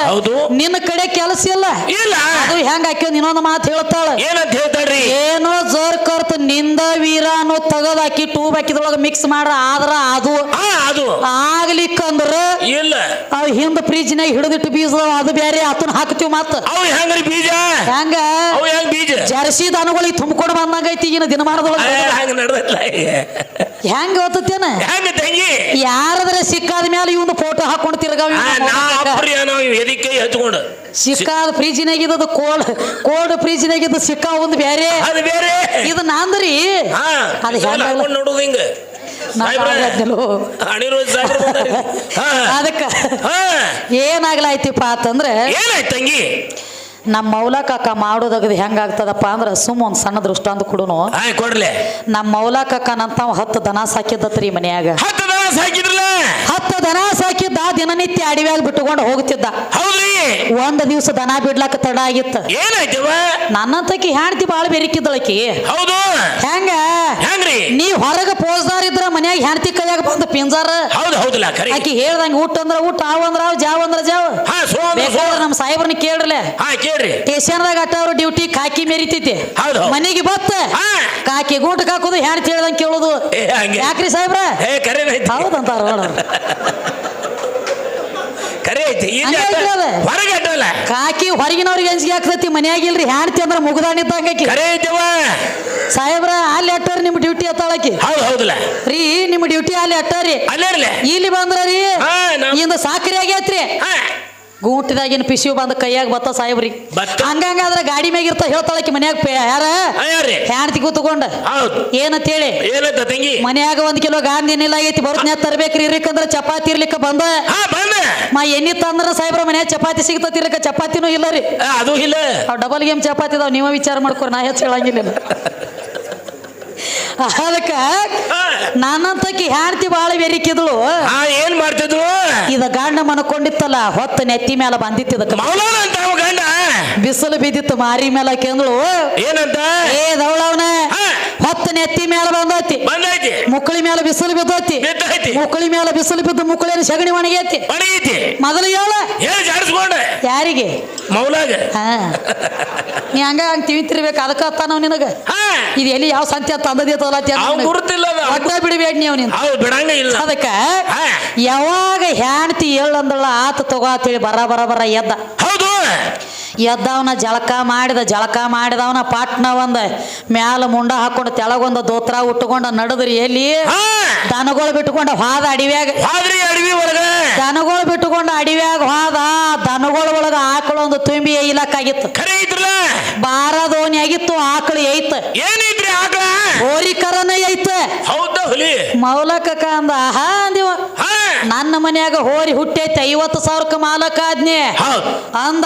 ಹೌದು. ನಿನ್ನ ಕಡೆ ಕೆಲಸ ಇಲ್ಲ. ಇಲ್ಲ. ಅದು ಹೆಂಗ ಹಾಕ್ಯ ಇನ್ನೊಂದು ಮಾತು ಹೇಳ್ತಾಳ. ಏನಂತ ಹೇಳ್ತಾಳ್ರಿ? ಏನೋ ಜೋರ್ ಕರ್ತ ನಿಂದ ವೀರ ಅನ್ನೋ ತಗದ್ ಹಾಕಿ ಟೂಬ್ ಹಾಕಿದ್ರೊಳಗ ಮಿಕ್ಸ್ ಮಾಡ್ರ ಆದ್ರ ಅದು ಆಗ್ಲಿ ಅದು. ಆಗ್ಲಿಕ್ಕಂದ್ರ ಇಲ್ಲ. ಆ ಹಿಂದ ಫ್ರಿಜ್ನಾಗ ಹಿಡಿದಿಟ್ಟು ಬೀಜ ಅದು ಬೇರೆ ಅದನ್ನ ಹಾಕ್ತಿವ್ ಮತ್ತ ಅವು ಹೆಂಗ್ರಿ ಬೀಜ? ಹೆಂಗ? ಅವು ಹೆಂಗ್ ಬೀಜ? ಜರ್ಸಿ ದನಗಳಿಗೆ ತುಂಬಿಕೊಂಡು ಬಂದಂಗ ಐತಿ ಈಗಿನ ದಿನಮಾನದೊಳಗೆ. ಹಂಗ ಹೆಂಗ್ ಹೆಂಗ ಹೆಂಗ್ ಹೆಂಗ ತಂಗಿ? ಯಾರದ್ರೆ ಸಿಕ್ಕಾದ ಮೇಲೆ ಇವನು ಫೋಟೋ ಹಾಕೊಂಡು ತಿರ್ಗಾವ ಎದಿಕ್ಕೆ ಹಚ್ಕೊಂಡು. ಸಿಕ್ಕಾದ ಫ್ರಿಜ್ನಾಗ ಇದ್ದದು ಕೋಲ್ಡ್ ಕೋಲ್ಡ್ ಫ್ರಿಜ್ನಾಗ ಇದ್ದು ಸಿಕ್ಕಾ ಒಂದು ಬೇರೆ ಅದು ಬೇರೆ. ಇದು ನಾಂದ್ರಿ. ಅದು ಹೆಂಗ ನೋಡುದು ಹಿಂಗ. [LAUGHS] ಅದಕ್ಕ ಏನಾಗ್ಲಾಯ್ತಿಪ್ಪ ಅಂತಂದ್ರೆ ಏನಾಯ್ತು ತಂಗಿ? ನಮ್ಮ ಮೌಲ ಕಾಕ ಮಾಡೋದಗದು ಹೆಂಗಾಗ್ತದಪ್ಪ ಅಂದ್ರೆ ಸುಮ್ಮ ಒಂದು ಸಣ್ಣ ದೃಷ್ಟಾಂತ ಕೊಡುನು. ಕೊಡ್ಲೆ. ನಮ್ಮ ಮೌಲ ಕಾಕನಂತ ಹತ್ತು ದನ ಸಾಕಿದ್ದತ್ರಿ ಮನ್ಯಾಗ. ಸಾಕಿದ್ರಲ್ಲ? ಹತ್ತು ದನ ಸಾಕಿದ್ದ ದಿನನಿತ್ಯ ಅಡವ್ಯಾಗ ಬಿಟ್ಟುಕೊಂಡು ಹೋಗ್ತಿದ್ದ. ಹೌದ್ರಿ? ಒಂದ್ ದಿವಸ ದನ ಬಿಡ್ಲಾಕ ತಡ ಆಗಿತ್ತ. ಏನಾಯ್ತವ? ನನ್ನಂತಕಿ ಹೆಂಡತಿ ಬಾಳ ಬೆರಿಕಿದ್ದಳಕಿ. ಹೌದು. ಹೆಂಗ? ಹೆಂಗ್ರಿ? ನೀ ಹೊರಗ ಪೋಸ್ದಾರ ಇದ್ರ ಮನ್ಯಾಗ ಹೆಂಡತಿ ಕೈಯಾಗ ಬಂದ ಪಿಂಜಾರ? ಹೌದು ಹೌದಲ್ಲ ಖರಿ ಆಕಿ ಹೇಳ್ದಂಗ ಊಟ ಅಂದ್ರ ಊಟ ಆವ್ ಅಂದ್ರ ಆವ್ ಜಾವ್ ಅಂದ್ರ ಜಾವ್. ಹಾ ಸೋ ಅಂದ್ರೆ ಸೋ. ಬೇಕಾದ್ರೆ ನಮ್ಮ ಸಾಹೇಬ್ರನ್ನ ಕೇಳ್ರಲೆ. ಹಾ ಕೇಳ್ರಿ. ಸ್ಟೇಷನ್ದಾಗ ಅಟ್ಟ ಅವ್ರ ಡ್ಯೂಟಿ ಕಾಕಿ ಮೆರಿತೈತಿ. ಹೌದು. ಮನೆಗೆ ಬತ್ತ. ಹಾ. ಕಾಕಿ ಗೂಟಕ್ ಹಾಕೋದು ಹೆಂಡತಿ ಹೇಳ್ದಂಗ ಕೇಳೋದು. ಏ ಹಂಗೆ. ಯಾಕ್ರಿ ಸಾಹೇಬ್ರ? ಏ ಕರೆ ಹೌದಂತಾರ ಕರೆ ಐತಿ. ಹೊರಗೆ ಅಡ್ಡಲ್ಲ ಕಾಕಿ ಹೊರಗಿನವ್ರಿಗೆ ಅಂಜಿಗೆ ಆಗ್ತೈತಿ ಮನೆಯಾಗಿಲ್ರಿ ಹೆಂಡತಿ ಅಂದ್ರೆ ಮುಗ್ದಾಣಿದ್ದಂಗ ಕರೆ ಐತಿವ ಸಾಹೇಬ್ರ ಅಲ್ಲಿ ಅಟ್ಟಾರ ನಿಮ್ಮ ಡ್ಯೂಟಿ ಎತ್ತಾಳಕಿ ಹೌದು ಹೌದಲ್ಲ. ರೀ ನಿಮ್ಮ ಡ್ಯೂಟಿ ಅಲ್ಲಿ ಅಟ್ಟಾರಿ ಅಲ್ಲೇ ಇಲ್ಲಿ ಬಂದ್ರ ರೀ ನಮ್- ಇಂದ ಸಾಕ್ರಿ ಆಗೈತ್ರಿ. ಗೂಟಿದಾಗಿನ ಪಿಸಿಯು ಬಂದ ಕೈಯಾಗ ಬತ್ತ ಸಾಹೇಬ್ರಿ. ಬತ್ತ. ಹಂಗಂಗಾದ್ರ ಗಾಡಿ ಮ್ಯಾಗ ಇರ್ತಾ ಹೇಳ್ತಾಳಕಿ ಮನ್ಯಾಗ ಪೆ- ಯಾರ? ಹಾ, ಯಾರ್ರಿ? ಹೆಂಡತಿ ಕೂತ್ಕೊಂಡ. ಹೌದು. ಏನಂತ ಹೇಳಿ ಏನಂತ ತಂಗಿ? ಮನ್ಯಾಗ ಒಂದ್ ಕಿಲೋ ಗಾಂಧಿ ಏನಿಲ್ಲ ಆಗೈತಿ ಬರ್ತನ್ಯಾ ತರ್ಬೇಕ್ರಿ ಇರ್ಲಿಕ್ಕಂದ್ರ ಚಪಾತಿ ಇರ್ಲಿಕ್ಕ ಬಂದ. ಹಾ ಬಂದ. ಮಾ ಎಣ್ಣಿ ತಂದ್ರ ಸಾಹೇಬ್ರ ಮನ್ಯಾಗ ಚಪಾತಿ ಸಿಗ್ತತಿ ಇರ್ಲಿಕ್ಕ ಚಪಾತಿನೂ ಇಲ್ಲ ರೀ. ಆ, ಅದು ಇಲ್ಲ. ಅವ್ ಡಬಲ್ ಗೇಮ್ ಚಪಾತಿ ಅದಾವ ನೀವ ವಿಚಾರ ಮಾಡ್ಕೊರಿ ನಾ ಹೆಚ್ಚು ಹೇಳಂಗಿಲ್ಲ. [LAUGHS] ಅದಕ್ಕ. ನಾನಂತಕಿ ಹೆಂಡತಿ ಬಾಳ ಬೆರಿಕಿದ್ಳು ಆ ಏನ್ ಮಾಡ್ತಿದ್ರು ಇದ ಗಂಡ ಮನಕೊಂಡಿತ್ತಲ್ಲ ಹೊತ್ತ ನೆತ್ತಿ ಮೇಲೆ ಬಂದಿತ್ತು ಇದಕ್ಕೆ. ಮೌಲಾನ ಅಂತ ಅವ ಗಂಡ? ಬಿಸಿಲು ಬಿದ್ದಿತ್ತು ಮಾರಿ ಮೇಲೆ ಕೇಂದ್ಳು. ಏನಂತ? ಏ ದವಳವನ ಹಾ. ಹೊತ್ತ ನೆತ್ತಿ ಮೇಲೆ ಬಂದೈತಿ. ಬಂದೈತಿ. ಮುಕ್ಕಳಿ ಮೇಲೆ ಬಿಸಿಲು ಬಿದ್ದೈತಿ. ಬಿದ್ದೈತಿ. ಮುಕ್ಕಳಿ ಮೇಲೆ ಬಿಸಿಲು ಬಿದ್ದು ಮುಕ್ಕಳಿನ ಸಗಣಿ ಒಣಗೈತಿ. ಒಣಗೈತಿ. ಮೊದಲು ಹೇಳ. ಹೇಳಿ ಜಾಡಿಸ್ಕೊಂಡೆ ಯಾರಿಗೆ? ಮೌಲಾಗ. ನೀ ಹಂಗ ಹಂಗ ತಿವಿತಿರ್ಬೇಕು ಅದಕ್ಕ ಅತ್ತಾನವ್ ನಿನಗ. ಇದು ಎಲ್ಲಿ ಯಾವ ಸಂತೆ ಅವ್ನ್ ಗುರುತಿಲ್ಲ. ಒಟ್ಟ ಬಿಡಬೇಡ ನೀವು ನೀನು. ಹೌದು ಬಿಡಂಗ ಇಲ್ಲ. ಅದಕ್ಕ ಹಾ. ಯಾವಾಗ ಹೆಣ್ತಿ ಹೇಳಂದಳ ಆತ ತಗೋ ಅಂತೇಳಿ ಬರ ಬರ ಬರ ಎದ್ದ. ಹೌದು. ಎದ್ದವನ ಜಳಕ ಮಾಡಿದ ಜಳಕ ಮಾಡಿದವನ ಪಾಟ್ನ ಒಂದ ಮ್ಯಾಲ ಮುಂಡ ಹಾಕೊಂಡು ತೆಳಗೊಂದ ದೋತ್ರ ಉಟ್ಟುಕೊಂಡ ನಡದ್ರಿ ಎಲ್ಲಿ? ದನಗಳು ಬಿಟ್ಟುಕೊಂಡ ಹಾದ ಅಡಿವ್ಯಾಗ. ದನಗಳು ಬಿಟ್ಟುಕೊಂಡ ಅಡಿವ್ಯಾಗ ಹಾದ ದನಗಳ ಒಳಗ ಆಕಳು ಒಂದು ತುಂಬಿ ದೋಣಿ ಬಾರದೋನಿ ಆಗಿತ್ತು ಆಕಳು ಆಕಳ? ಹೋರಿಕರನ ಹುಲಿ. ಮೌಲಕ ಅಂದ ಆಹಾ ಅಂದಿವ. ನನ್ನ ಮನ್ಯಾಗ ಹೋರಿ ಹುಟ್ಟೈತೆ ಐವತ್ತು ಸಾವಿರಕ್ಕೆ ಮಾಲಕ ಆದ್ನಿ. ಹೌದು. ಅಂದ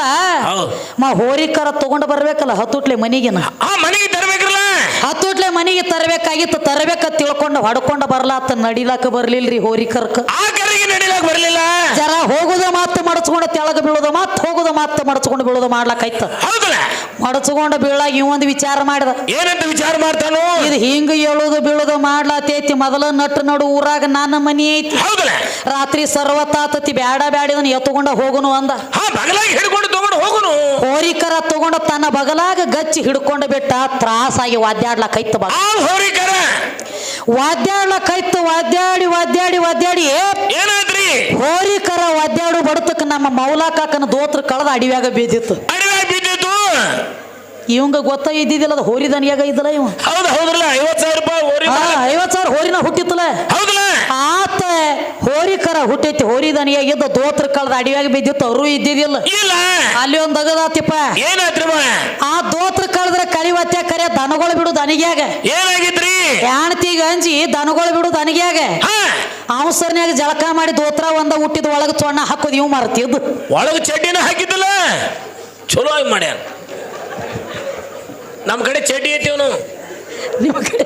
ಹೌದು. ಹೋರಿ ಕರ ತಗೊಂಡು ಬರ್ಬೇಕಲ್ಲ ಹತ್ತುಟ್ಲೆ ಮನಿಗಿನ. ಆ ಮನೆಗೆ ತರ್ಬೇಕ್ರಲ್ಲ? ಹತ್ತುಟ್ಲೆ ಮನಿಗೆ ತರಬೇಕಾಗಿತ್ತು ತರಬೇಕ ತಿಳ್ಕೊಂಡು ಹೊಡ್ಕೊಂಡು ಬರ್ಲಾತ ನಡಿಲಾಕ ಬರ್ಲಿಲ್ರಿ ಹೋರಿಕರ್ಕ. ಆ ಕರೆಗೆ ನಡಿಲಾಕ ಬರ್ಲಿಲ್ಲ? ಜರ ಹೋಗುದ ಮಾತು ಮಡಚ್ಕೊಂಡು ತೆಳಗ ಬೀಳುದ ಮಾತು ಹೋಗುದ ಮಾತು ಮಡಚ್ಕೊಂಡು ಬೀಳುದ ಮಾಡ್ಲಾಕಾಯ್ತ ಹೌದಲ್ಲ? ಮಡಚ್ಕೊಂಡು ಬೀಳಾಗ ಒಂದು ವಿಚಾರ ಮಾಡಿದ. ಏನಂತ ವಿಚಾರ ಮಾಡ್ತಾನು? ಇದು ಹಿಂಗ ಹೇಳುದು ಬೀಳುದು ಮಾಡ್ಲಾತೈತಿ ಮೊದಲ ನಟ್ಟು ನಡು ಊರಾಗ ನನ್ನ ಮನಿ ಐತಿ. ಹೌದಲ್ಲ? ರಾತ್ರಿ ಸರ್ವತಾತತಿ ಬ್ಯಾಡ ಬ್ಯಾಡಿದನ್ ಎತ್ತುಕೊಂಡ ಹೋಗುನು ಅಂದ. ಹಾ ಬಗಲಾಗಿ ಹಿಡ್ಕೊಂಡು ತಗೊಂಡು ಹೋಗುನು. ಹೋರಿಕರ ತಗೊಂಡ ತನ್ನ ಬಗಲಾಗ ಗಚ್ಚಿ ಹಿಡ್ಕೊಂಡು ಬಿಟ್ಟ ತ್ರಾಸಾಗಿ ವಾದ್ಯಾಡ್ಲಕೈತ ಬಾ. ಆ ಹೋರಿಕರ. ವಾದ್ಯಾಡ್ಲಕೈತ ವಾದ್ಯಾಡಿ ವಾದ್ಯಾಡಿ ವಾದ್ಯಾಡಿ ಏನಾದ್ರಿ? ಹೋರಿಕರ ವಾದ್ಯಾಡು ಬಡತಕ್ಕ ನಮ್ಮ ಮೌಲಾಕಾಕನ ದೋತ್ರ ಕಳೆದ ಅಡಿವ್ಯಾಗ ಬೀದಿತ್ತು. ಅಡಿವ್ಯಾಗ ಬಿದ್ದಿತ್ತು ಇವಂಗ ಗೊತ್ತ ಇದ್ದಿದ್ದಿಲ್ಲ ಅದು ಹೋರಿ ದನಿಯಾಗ ಇದ್ದಲ್ಲ ಇವ. ಹೌದು ಹೌದ್ರಲ್ಲ ಐವತ್ ಸಾವಿರ ರೂಪಾಯಿ ಹೋರಿ ಐವತ್ ಸಾವಿರ ಹೋರಿನ ಹುಟ್ಟಿತ್ತಲ್ಲ. ಹೌದಲ್ಲ ಆತ ಹೋರಿಕರ ಹುಟ್ಟೈತಿ ಹೋರಿ ದನಿಯಾಗಿದ್ದ ದೋತ್ರ ಕಳೆದ ಅಡಿಯಾಗಿ ಬಿದ್ದಿತ್ತು ಅವರು ಇದ್ದಿದ್ದಿಲ್ಲ. ಇಲ್ಲ. ಅಲ್ಲಿ ಒಂದ್ ಅಗದಾತಿಪ್ಪ. ಆ ದೋತ್ರ ಕಳೆದ್ರೆ ಕರಿವತ್ತೆ ಕರೆ ದನಗಳು ಬಿಡು ದನಿಗ್ಯಾಗ. ಏನಾಗಿತ್ರಿ? ಹೆಣ್ತಿಗೆ ಅಂಜಿ ದನಗಳು ಬಿಡು ದನಿಗ್ಯಾಗ. ಹಾ. ಅವಸರ್ನ್ಯಾಗ ಜಳಕ ಮಾಡಿ ದೋತ್ರ ಒಂದ ಹುಟ್ಟಿದ ಒಳಗ ಚೊಣ್ಣ ಹಾಕೋದು ಇವ್ ಮರ್ತಿದ್ದು ಒಳಗ ಚಡ್ಡಿನ ಹಾಕಿದ್ದಲ್ಲ. ಚಲೋ ಆಗಿ ಮಾಡ್ಯಾನ. ನಮ್ಮ ಕಡೆ ಚಡ್ಡಿ ಐತಿ ಅವನು ನಿಮ್ಮ ಕಡೆ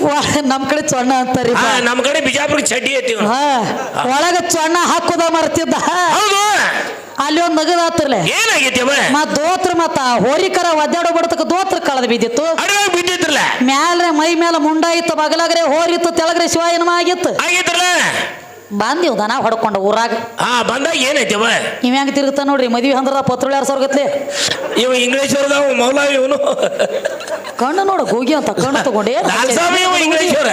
ನಮ್ಮ ನಮ್ ಕಡೆ ಚೊಣ್ಣ ಅಂತಾರಿ ಹಾ ನಮ್ಮ ಕಡೆ ಬಿಜಾಪುರ ಚಡ್ಡಿ ಐತಿ ಹಾ ಒಳಗ ಚೊಣ್ಣ ಹಾಕೋದ ಮರ್ತಿದ್ದ. ಹೌದು. ಅಲ್ಲಿ ಒಂದ್ ನಗದ ಆತ್ರಲೆ. ಏನಾಗೈತಿ ಅವ? ಮತ್ ದೋತ್ರ ಮತ್ತ ಹೋರಿಕರ ಒದ್ದಾಡೋ ಬಡತಕ್ಕ ದೋತ್ರ ಕಳೆದ ಬಿದ್ದಿತ್ತು. ಅಡವಾಗ ಬಿದ್ದಿದ್ರಲ್ಲ? ಮ್ಯಾಲ್ರೆ ಮೈ ಮೇಲೆ ಮುಂಡ ಇತ್ತು ಬಗಲಾಗ್ರೆ ಹೋರಿತ್ತು ತೆಳಗ್ರೆ ಶಿವಾಯನಮ ಆಗಿತ್ತು. ಆಗಿದ್ರಲ್ಲ ಬಂದಿವ್ ದನ ಹೊಡ್ಕೊಂಡು ಊರಾಗ. ಹಾ ಬಂದಾಗ ಏನೈತಿ ನೀವ್ ಇವ್ ಹೆಂಗ್ ತಿರುಗ್ತಾ ನೋಡ್ರಿ ಮದ್ವಿ ಅಂದ್ರ ಪತ್ರುಳ ಯಾರು ಸರ್ಗತ್ಲೆ? ಇವ ಇಂಗ್ಲಿಷ್ ಅವ್ರದವ ಮೌಲ ಇವನು. ಕಣ್ಣು ನೋಡು ಹೋಗಿ ಅಂತ ಕಣ್ಣು ತಗೊಂಡು. ಏನ್ ಇವ ಇಂಗ್ಲಿಷ್ ಅವ್ರ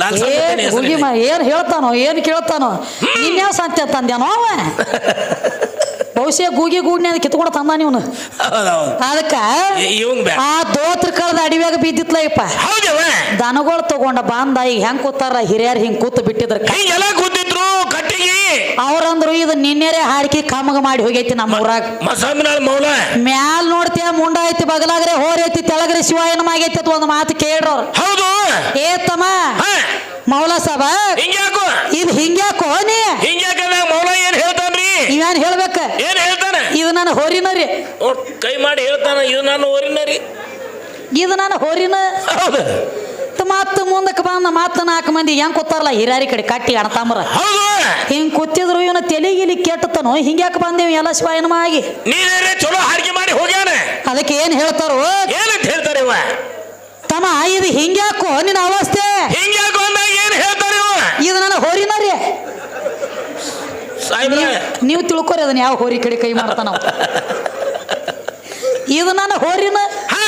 ಲಾಲ್ ಏನ್ ಅಂತಾನೆ ಹೆಸ್ರು ಗೂಗಿ ಇದೆ. ಮ ಏನ್ ಹೇಳ್ತಾನೋ ಏನ್ ಕೇಳ್ತಾನೋ ನಿನ್ಯಾವ ಸಂತೆ ತಂದ್ಯಾನೋ ಅವ? [LAUGHS] ಬಹುಶಃ ಗೂಗಿ ಗೂಡ್ನ್ಯಾಗ ಕಿತ್ಕೊಂಡು ತಂದ ನೀವನು ಅದಕ್ಕ ಆ ದೋತ್ರ ಕಳೆದ ಅಡಿವ್ಯಾಗ ಬಿದ್ದಿತ್ಲ ಇಪ್ಪ. ದನಗಳು ತಗೊಂಡ ಬಂದ ಈಗ ಹೆಂಗ್ ಕೂತಾರ? ಹಿರಿಯರ್ ಹಿಂಗ್ ಕೂತು ಬಿಟ್ಟಿದ್ರ ಹಿಂಗೆಲ್ಲ ಕೂತಿದ್ರು ಕಟ್ಟಿಗೆ. ಅವ್ರಂದ್ರು ಇದು ನಿನ್ನೆರೆ ಹಾಡ್ಕಿ ಕಮಗ ಮಾಡಿ ಹೋಗೈತಿ ನಮ್ಮ ಊರಾಗ. ಮ್ಯಾಲ್ ನೋಡ್ತೀಯ ಮುಂಡ ಐತಿ ಬಗಲಾಗ್ರೆ ಹೋರ್ ಐತಿ ತೆಳಗ್ರೆ ಶಿವಾಯನ ಆಗೈತಿ ಅಂತ ಒಂದು ಮಾತು ಕೇಳ್ರವ್ರು. ಹೌದು. ಏ ತಮ್ಮ ಮೌಲ ಸಾಬ ಇದು ಹಿಂಗ್ಯಾಕೋ ನೀ? ಹಿಂಗ್ಯಾಕ ಮೌಲ ಏನ್ ಹೇಳ್ತಾನ್ರಿ ಇವೇನ್ ಹೇಳ್ಬೇಕ. ಏನ್ ಹೇಳ್ತಾನೆ? ಇದು ನನ್ನ ಹೋರಿನ ರೀ. ಕೈ ಮಾಡಿ ಹೇಳ್ತಾನ ಇದು ನಾನು ಹೋರಿನರಿ ರೀ. ಇದು ನನ್ನ ಹೋರಿನ. ಹೌದು. ಮತ್ತ ಮುಂದಕ್ಕೆ ಬಂದ ಮತ್ತ ನಾಲ್ಕು ಮಂದಿ ಹೆಂಗ್ ಕೂತಾರಲ್ಲ ಹಿರಾರಿ ಕಡೆ ಕಟ್ಟಿ ಅಣತಾಮ್ರ. ಹಿಂಗ್ ಕೂತಿದ್ರು ಇವನ ತೆಲಿಗಿಲಿ ಕೆಟ್ಟತನು ಹಿಂಗ್ಯಾಕ ಬಂದೇವಿ ಎಲ್ಲ ಶಿವಾಯನಮ ಆಗಿ. ನೀನೇ ಚಲೋ ಹಾಡಿಗೆ ಮಾಡಿ ಹೋಗ್ಯಾನೆ. ಅದಕ್ಕೆ ಏನ್ ಹೇಳ್ತಾರೋ? ಏನಂತ ಹೇಳ್ತಾರೆ ಇವ? ತಮ್ಮ ಇದು ಹಿಂಗ್ಯಾಕೋ ನಿನ್ನ ಅವಸ್ಥೆ? ಹಿಂಗ್ಯಾಕೋ ಅಂದಾಗ ಏನ್ ಹೇಳ್ತಾರೆ ಇವ? ಇದು ನನ್ನ ಹೋರಿನ ರೀ. ನೀವು ತಿಳ್ಕೊರಿ ಅದನ್ನ ಯಾವ ಹೋರಿ ಕಡೆ ಕೈ ಮಾಡ್ತಾನ ಇದು ನನ್ನ ಹೋರಿನ ಹಾ.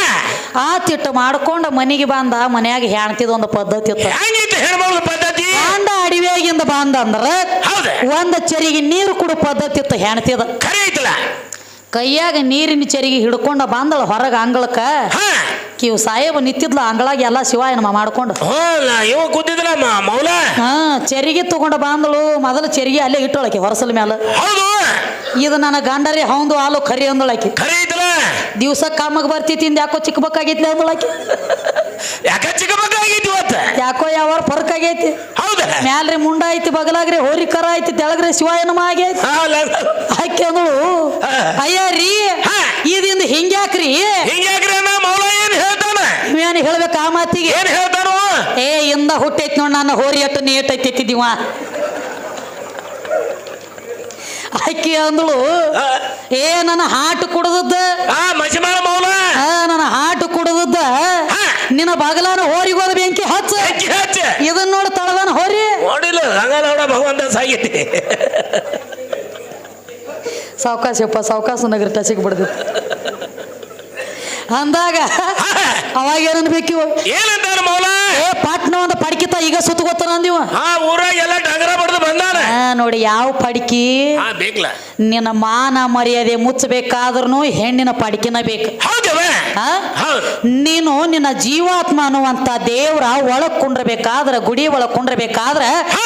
ಆ ತಿಟ್ಟು ಮಾಡ್ಕೊಂಡು ಮನೆಗೆ ಬಂದ ಮನ್ಯಾಗ ಹೆಣ್ತಿದ ಒಂದು ಪದ್ಧತಿ ಪದ್ಧತಿ? ಗಂಡ ಅಡಿವೆಗಿಂದ ಬಂದ ಅಂದ್ರ ಒಂದ ಚರಿಗೆ ನೀರು ಕೊಡೋ ಪದ್ಧತಿ ಇತ್ತು ಹೆಣ್ತಿದ. ಕೈಯಾಗ ನೀರಿನ ಚರಿಗೆ ಹಿಡ್ಕೊಂಡ ಬಂದಳ ಹೊರಗ ಅಂಗಳಕ್ಕ. ಇವ್ ಕಿವ್ ಸಾಹೇಬ ನಿಂತಿದ್ಲ ಅಂಗಳಾಗ ಎಲ್ಲ ಶಿವಾಯನಮ ಮಾಡ್ಕೊಂಡು. ಚೆರಿಗೆ ಇವ ಕೂತಿದ್ರ ಮೌಲ? ಹಾ ಚರಿಗೆ ತಗೊಂಡ ಬಂದಳು ಮೊದಲು ಚರಿಗೆ ಅಲ್ಲೇ ಇಟ್ಟೊಳಕೆ ಹೊರಸಲ ಮ್ಯಾಲ. ಇದು ನನ್ನ ಗಂಡರಿ ಹೌದು ಹಾಲು ಖರಿ ಅಂದಳಕಿ. ಖರಿ ಇದ್ರ ದಿವಸ ಕಾಮಗ್ ಬರ್ತಿತ್ತಿಂದ ಯಾಕೋ ಚಿಕ್ಕಬಕ್ಕಾಗೈತಿ ಅಂದಳಕಿ. ಯಾಕ ಚಿಕ್ಕಬಕಾಗೈತಿ ಇವತ್ತ? ಯಾಕೋ ಯಾವ ಫರ್ಕ್ ಆಗೈತಿ ಹೌದು? ಮ್ಯಾಲ್ರಿ ಮುಂಡ ಐತಿ ಬಗಲಾಗ್ರಿ ಹೋರಿ ಕರ ಐತಿ ತೆಳಗ್ರಿ ಶಿವಾಯನಮ ಆಗೈತಿ. ಆಕೆ ಅಂದಳು. ಅಯ್ಯ ರೀ ಇದಿಂದ ಹಿಂಗ್ಯಾಕ್ರಿ? ಹಿಂಗ್ಯಾಕ್ರಿ ಅಣ್ಣ ಮೌಲ ಏನ್ ಹೇಳ್ತಾನ? ಏನು ಹೇಳ್ಬೇಕು ಆ ಮಾತಿಗೆ? ಏನ್ ಹೇಳ್ತಾನೋ? ಏ ಇಂದ ಹುಟ್ಟೈತಿ ನೋಡ್ ನನ್ನ ಹೋರಿ ಅಟ್ಟು ಐತಿ ಎತ್ತಿದ್ದೀವ ಆಕಿ ಅಂದಳು. ಏ ನನ್ನ ಹಾಟು ಕುಡದದ್ದ. ನನ್ನ ಹಾಟು ಕುಡದದ್ದ. ನಿನ್ನ ಬಗಲಾನ ಹೋರಿಗೋದ ಬೆಂಕಿ ಹಚ್ಚ. ಇದನ್ನ ನೋಡಿ ತಳದಾನ ಹೋರಿ. ನೋಡಿಲ್ಲ ಹಂಗ ನೋಡ ಭಗವಂತ ಸಾಗೈತಿ ಸಾವಕಾಶಪ್ಪ ಸಾವಕಾಶ ನಗರ ಟಚಿಗೆ ಬಿಡ್ದು ಅಂದಾಗ ಅವಾಗ ಏನನ್ಬೇಕು ಏನಂತ ಮೌಲ ಏ ಪಾಟ್ನ ಒಂದು ಪಡ್ಕಿತ ಈಗ ಸುತ್ತಗೋತಾನ ಅಂದಿವ. ಆ ಊರಾಗ ಎಲ್ಲ ಡಗರ ಬಂದಾನ. ಆ, ನೋಡಿ ಯಾವ ಪಡಿಕಿ? ಹಾ ಬೇಕಲ್ಲ ನಿನ್ನ ಮಾನ ಮರ್ಯಾದೆ ಮುಚ್ಚಬೇಕಾದ್ರೂ ಹೆಣ್ಣಿನ ಪಡಿಕಿನ ಬೇಕು. ಹೌದವ? ಆ? ಹೌದು. ನೀನು ನಿನ್ನ ಜೀವಾತ್ಮ ಅನ್ನುವಂತ ದೇವ್ರ ಒಳಗ್ ಕುಂಡ್ರಬೇಕಾದ್ರ ಗುಡಿ ಒಳಗ್ ಕುಂಡ್ರಬೇಕಾದ್ರ ಹಾ.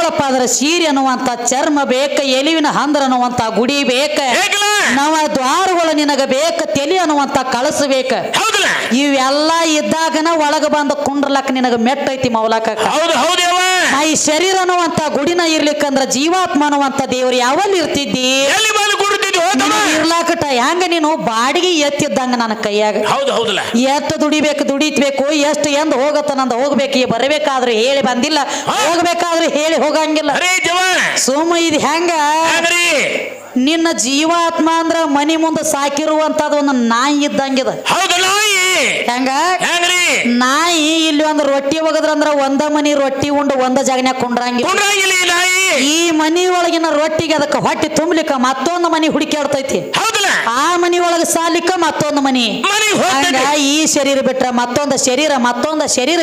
ಅದ್ರ ಪಾದರ ಸೀರೆ ಅನ್ನುವಂತ ಚರ್ಮ ಬೇಕ ಎಲಿವಿನ ಹಂದ್ರ ಅನ್ನುವಂತ ಗುಡಿ ಬೇಕ ಬೇಕಲ್ಲ ನವ ದ್ವಾರಗಳು ನಿನಗ ಬೇಕ ತೆಲಿ ಅನ್ನುವಂತ ಕಳಸ ಬೇಕ. ಹೌದಲ್ಲ ಇವೆಲ್ಲ ಇದ್ದಾಗನ ಒಳಗ ಬಂದ ಕುಂಡ್ರಲಕ್ಕ ನಿನಗ ಮೆಟ್ಟೈತಿ ಮೌಲಾಕ ಹೌದು ಹೌದವ ಈ ಶರೀರ ಅನ್ನುವಂತ ಗುಡಿನ ಇರ್ಲಿಕ್ಕಂದ್ರ ಜೀವಾತ್ಮ ಅನ್ನುವಂತ ದೇವ್ರು ಯಾವಲ್ಲಿ ಇರ್ತಿದ್ದಿ? ಎಲ್ಲಿ ಬಂದು ಕುಡ್ತಿದ್ವಿ ಇರ್ಲಾಕಟ ಹೆಂಗ ನೀನು ಬಾಡಿಗೆ ಎತ್ತಿದ್ದಂಗ ನನ್ನ ಕೈಯಾಗ? ಹೌದು ಹೌದಲ್ಲ. ಎಷ್ಟು ದುಡಿಬೇಕು ದುಡಿತ್ಬೇಕು ಎಷ್ಟು ಎಂದ ಹೋಗತ್ತ ನಂದ ಹೋಗ್ಬೇಕು ಬರಬೇಕಾದ್ರೆ ಹೇಳಿ ಬಂದಿಲ್ಲ. ಹೋಗ್ಬೇಕಾದ್ರೆ ಹೇಳಿ ಹೋಗಂಗಿಲ್ಲ. ಸುಮ್ಮ ಇದು ಹೆಂಗ? ನಿನ್ನ ಜೀವಾತ್ಮ ಅಂದ್ರ ಮನಿ ಮುಂದೆ ಸಾಕಿರುವಂತ ಒಂದು ನಾಯಿ ಇದ್ದಂಗಿದ ಹೌದು ನಾಯಿ. ಹೆಂಗ? ನಾಯಿ ಇಲ್ಲಿ ಒಂದು ರೊಟ್ಟಿ ಒಗದ್ರಂದ್ರ ಒಂದ ಮನಿ ರೊಟ್ಟಿ ಉಂಡು ಒಂದ ಜಾಗನ್ಯಾಗ ಕುಂಡ್ರಂಗಿಲ್ಲ. ಕುಂಡ್ರಾಗಿಲ್ಲ ಈ ಮನಿ ಒಳಗಿನ ರೊಟ್ಟಿಗೆ ಅದಕ್ಕೆ ಹೊಟ್ಟಿ ತುಂಬಲಿಕ್ಕ ಮತ್ತೊಂದು ಮನಿ ಹುಡುಕಾಡ್ತೈತಿ ಆಡ್ತೈತಿ ಆ ಮನಿ ಒಳಗೆ ಸಾಲಿಕ್ಕ ಮತ್ತೊಂದು ಮನಿ. ಈ ಶರೀರ ಬಿಟ್ರ ಮತ್ತೊಂದ ಶರೀರ ಮತ್ತೊಂದ ಶರೀರ